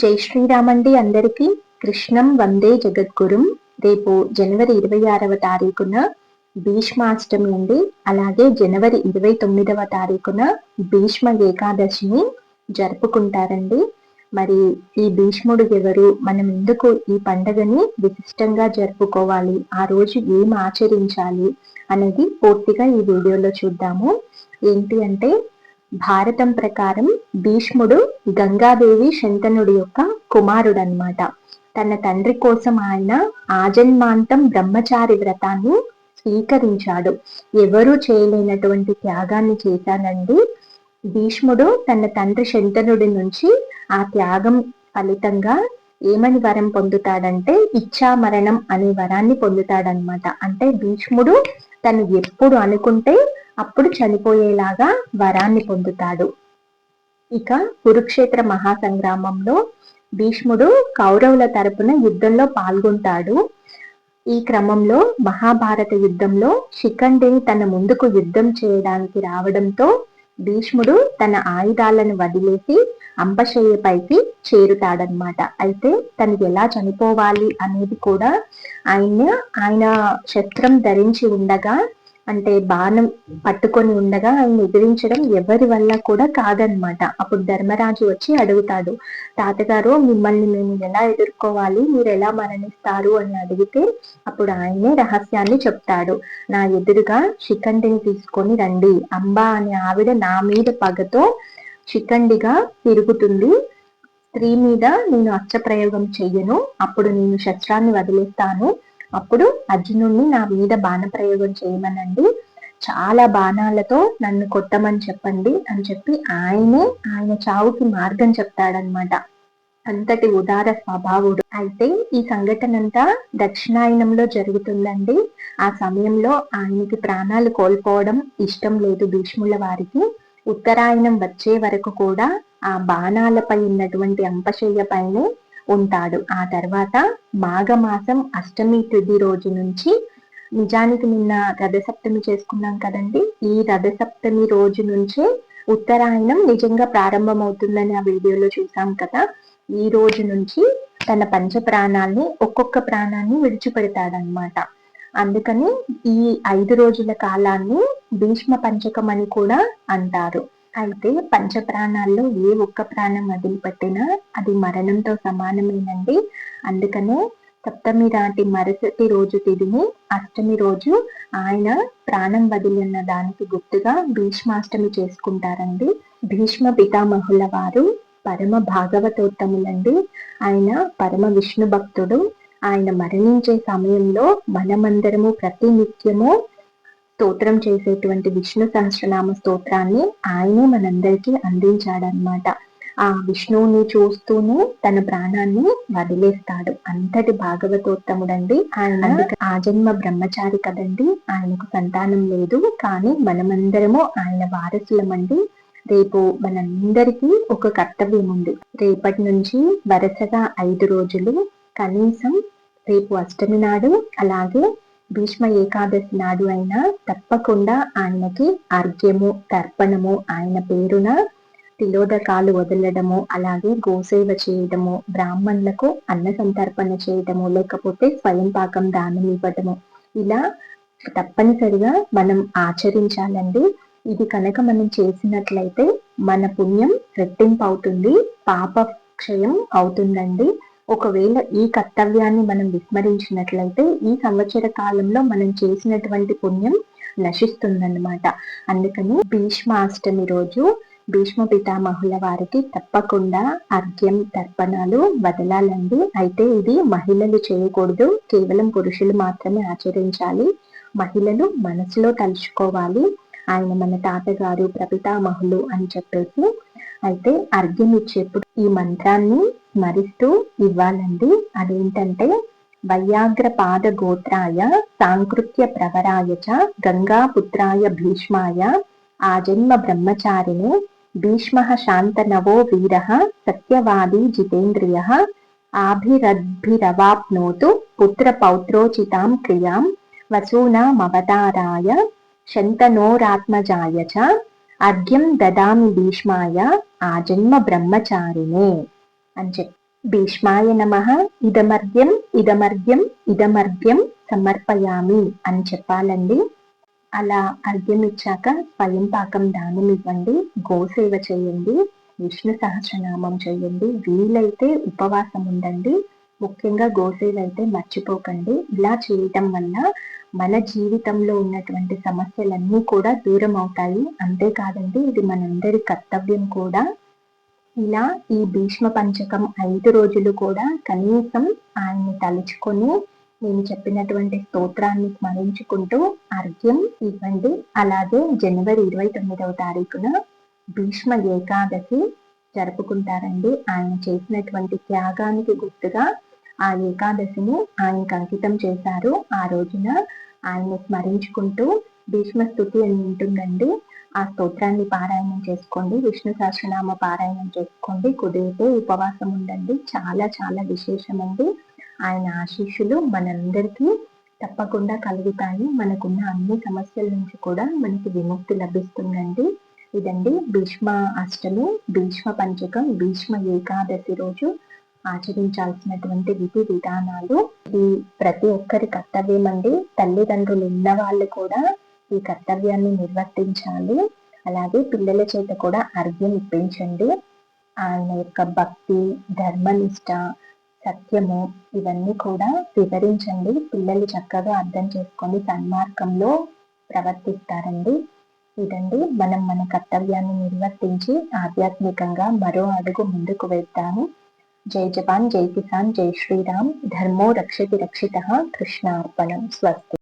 జై శ్రీరామండి అందరికీ. కృష్ణం వందే జగద్గురుం. రేపు జనవరి ఇరవై ఆరవ తారీఖున భీష్మాష్టమి అండి. అలాగే జనవరి ఇరవై తొమ్మిదవ తారీఖున భీష్మ ఏకాదశిని జరుపుకుంటారండి. మరి ఈ భీష్ముడు ఎవరు? మనం ఎందుకు ఈ పండగని విశిష్టంగా జరుపుకోవాలి? ఆ రోజు ఏం ఆచరించాలి? అనేది పూర్తిగా ఈ వీడియోలో చూద్దాము. ఏంటి అంటే భారతం ప్రకారం భీష్ముడు గంగాదేవి శంతనుడి యొక్క కుమారుడు అనమాట తన తండ్రి కోసం ఆయన ఆజన్మాంతం బ్రహ్మచారి వ్రతాన్ని స్వీకరించాడు. ఎవరు చేయలేనటువంటి త్యాగాన్ని చేశానండి. భీష్ముడు తన తండ్రి శంతనుడి నుంచి ఆ త్యాగం ఫలితంగా ఏమని వరం పొందుతాడంటే ఇచ్చా మరణం అనే వరాన్ని పొందుతాడనమాట. అంటే భీష్ముడు తను ఎప్పుడు అనుకుంటే అప్పుడు చనిపోయేలాగా వరాన్ని పొందుతాడు. ఇక కురుక్షేత్ర మహాసంగ్రామంలో భీష్ముడు కౌరవుల తరపున యుద్ధంలో పాల్గొంటాడు. ఈ క్రమంలో మహాభారత యుద్ధంలో శిఖండిని తన ముందుకు యుద్ధం చేయడానికి రావడంతో భీష్ముడు తన ఆయుధాలను వదిలేసి అంబశయ్యపైకి చేరుతాడనమాట అయితే తను ఎలా చనిపోవాలి అనేది కూడా ఆయన ఆయన శస్త్రం ధరించి ఉండగా అంటే బాణం పట్టుకొని ఉండగా ఆయన ఎదిరించడం ఎవరి వల్ల కూడా కాదనమాట అప్పుడు ధర్మరాజు వచ్చి అడుగుతాడు తాతగారు మిమ్మల్ని మేము ఎలా ఎదుర్కోవాలి? మీరు ఎలా మరణిస్తారు? అని అడిగితే అప్పుడు ఆయనే రహస్యాన్ని చెప్తాడు నా ఎదురుగా శిఖండిని తీసుకొని రండి. అంబా అనే ఆవిడ నా మీద పగతో శిఖండిగా తిరుగుతుంది. స్త్రీ మీద నేను అచ్చ ప్రయోగం చెయ్యను. అప్పుడు నేను శస్త్రాన్ని వదిలేస్తాను. అప్పుడు అర్జునుడిని నా మీద బాణ ప్రయోగం చేయమనండి. చాలా బాణాలతో నన్ను కొట్టమని చెప్పండి అని చెప్పి ఆయనే ఆయన చావుకి మార్గం చెప్తాడనమాట అంతటి ఉదార స్వభావుడు. అయితే ఈ సంఘటన అంతా దక్షిణాయనంలో జరుగుతుందండి. ఆ సమయంలో ఆయనకి ప్రాణాలు కోల్పోవడం ఇష్టం లేదు భీష్ముల వారికి. ఉత్తరాయణం వచ్చే వరకు కూడా ఆ బాణాలపై ఉన్నటువంటి అంపశయ్య పైనే ఉంటాడు. ఆ తర్వాత మాఘమాసం అష్టమి తుది రోజు నుంచి నిజానికి నిన్న రథసప్తమి చేసుకున్నాం కదండి. ఈ రథసప్తమి రోజు నుంచే ఉత్తరాయణం నిజంగా ప్రారంభమవుతుందని ఆ వీడియోలో చూసాం కదా. ఈ రోజు నుంచి తన పంచ ప్రాణాల్ని ఒక్కొక్క ప్రాణాన్ని విడిచిపెడతాడనమాట అందుకని ఈ ఐదు రోజుల కాలాన్ని భీష్మ పంచకం అని కూడా అంటారు. అయితే పంచప్రాణాల్లో ఏ ఒక్క ప్రాణం వదిలిపెట్టినా అది మరణంతో సమానమేనండి. అందుకనే సప్తమి రాటి మరుసటి రోజు తిరిగి అష్టమి రోజు ఆయన ప్రాణం వదిలిన దానికి గుర్తుగా భీష్మాష్టమి చేసుకుంటారండి. భీష్మ పితామహుల వారు పరమ భాగవతోత్తములండి. ఆయన పరమ విష్ణు భక్తుడు. ఆయన మరణించే సమయంలో మనమందరము ప్రతి నిత్యము స్తోత్రం చేసేటువంటి విష్ణు సహస్రనామ స్తోత్రాన్ని ఆయనే మనందరికీ అందించాడనమాట ఆ విష్ణువుని చూస్తూనే తన ప్రాణాన్ని వదిలేస్తాడు. అంతటి భాగవతోత్తముడండి. ఆయన ఆ జన్మ బ్రహ్మచారి కదండి. ఆయనకు సంతానం లేదు. కానీ మనమందరము ఆయన వారసులమండి. రేపు మనందరికీ ఒక కర్తవ్యం ఉంది రేపటి నుంచి వరుసగా ఐదు రోజులు కనీసం రేపు అష్టమి నాడు అలాగే భీష్మ ఏకాదశి నాడు అయినా తప్పకుండా ఆయనకి అర్ఘ్యము తర్పణము ఆయన పేరున తిలోదకాలు వదలడము అలాగే గోసేవ చేయడము బ్రాహ్మణులకు అన్న సంతర్పణ చేయడము లేకపోతే స్వయం పాకం దానం ఇవ్వడము. ఇలా తప్పనిసరిగా మనం ఆచరించాలండి. ఇది కనుక మనం చేసినట్లయితే మన పుణ్యం రెట్టింపు అవుతుంది పాప క్షయం అవుతుందండి. ఒకవేళ ఈ కర్తవ్యాన్ని మనం విస్మరించినట్లయితే ఈ సంవత్సర కాలంలో మనం చేసినటువంటి పుణ్యం నశిస్తుందన్నమాట. అందుకని భీష్మాష్టమి రోజు భీష్మ పితామహుల వారికి తప్పకుండా అర్ఘ్యం తర్పణాలు వదలాలండి. అయితే ఇది మహిళలు చేయకూడదు. కేవలం పురుషులు మాత్రమే ఆచరించాలి. మహిళలు మనసులో తలుచుకోవాలి. ఆయన మన తాతగారు ప్రపితామహులు అని చెప్పేసి. అయితే అర్ఘ్యం ఇచ్చేప్పుడు ఈ మంత్రాన్ని స్మరిస్తూ ఇవ్వాలండి. అదేంటంటే వయ్యాగ్ర పాద గోత్రాయ సాంకృత్య ప్రవరాయ చ గంగాపుత్రాయ భీష్మాయ ఆజన్మ బ్రహ్మచారిణే భీష్మ శాంతనవో వీర సత్యవాదీ జితేంద్రియ ఆభిరద్భిరవాప్నోతు పుత్ర పౌత్రోచితాం క్రియాం వసూనామవతారాయ శంతనోరాత్మజాయ చ అర్ఘ్యం దదామి భీష్మాయ ఆజన్మ బ్రహ్మచారిణే. అని చెప్పి. భీష్మాయ నమ ఇదమర్గ్యం ఇదమర్గ్యం ఇదమర్ఘ్యం సమర్పయామి అని చెప్పాలండి. అలా అర్ఘ్యం ఇచ్చాక స్వయం పాకం దానం ఇవ్వండి గోసేవ చేయండి విష్ణు సహస్రనామం చేయండి వీలైతే ఉపవాసం ఉండండి ముఖ్యంగా గోసేవ అయితే మర్చిపోకండి. ఇలా చేయటం వల్ల మన జీవితంలో ఉన్నటువంటి సమస్యలన్నీ కూడా దూరం అవుతాయి అంతేకాదండి ఇది మనందరి కర్తవ్యం కూడా. ఇలా ఈ భీష్మ పంచకం ఐదు రోజులు కూడా కనీసం ఆయన్ని తలుచుకొని నేను చెప్పినటువంటి స్తోత్రాన్ని స్మరించుకుంటూ అర్ఘ్యం ఇవ్వండి. అలాగే జనవరి ఇరవై తొమ్మిదవ తారీఖున భీష్మ ఏకాదశి జరుపుకుంటారండి. ఆయన చేసినటువంటి త్యాగానికి గుర్తుగా ఆ ఏకాదశిని ఆయనకు అంకితం చేశారు. ఆ రోజున ఆయన్ని స్మరించుకుంటూ భీష్మ స్థుతి అని ఉంటుందండి. ఆ స్తోత్రాన్ని పారాయణం చేసుకోండి. విష్ణు సహస్రనామ పారాయణం చేసుకోండి. కుదిరితే ఉపవాసం ఉండండి. చాలా చాలా విశేషమండి. ఆయన ఆశీస్సులు మనందరికీ తప్పకుండా కలుగుతాయి. మనకున్న అన్ని సమస్యల నుంచి కూడా మనకి విముక్తి లభిస్తుందండి. ఇదండి భీష్మ అష్టమి భీష్మ పంచకం భీష్మ ఏకాదశి రోజు ఆచరించాల్సినటువంటి విధి విధానాలు. ఇది ప్రతి ఒక్కరి కర్తవ్యం అండి తల్లిదండ్రులు ఉన్న వాళ్ళు కూడా ఈ కర్తవ్యాన్ని నిర్వర్తించాలి. అలాగే పిల్లల చేత కూడా అర్ఘ్యం ఇప్పించండి. ఆయన యొక్క భక్తి ధర్మనిష్ట సత్యము ఇవన్నీ కూడా వివరించండి. పిల్లలు చక్కగా అర్థం చేసుకొని సన్మార్గంలో ప్రవర్తిస్తారండి. ఇదండి మనం మన కర్తవ్యాన్ని నిర్వర్తించి ఆధ్యాత్మికంగా మరో అడుగు ముందుకు వెళ్తాము జై జపాన్ జై కిసాన్ జై శ్రీరామ్. ధర్మో రక్షతి రక్షిత కృష్ణార్పణం. స్వస్తి.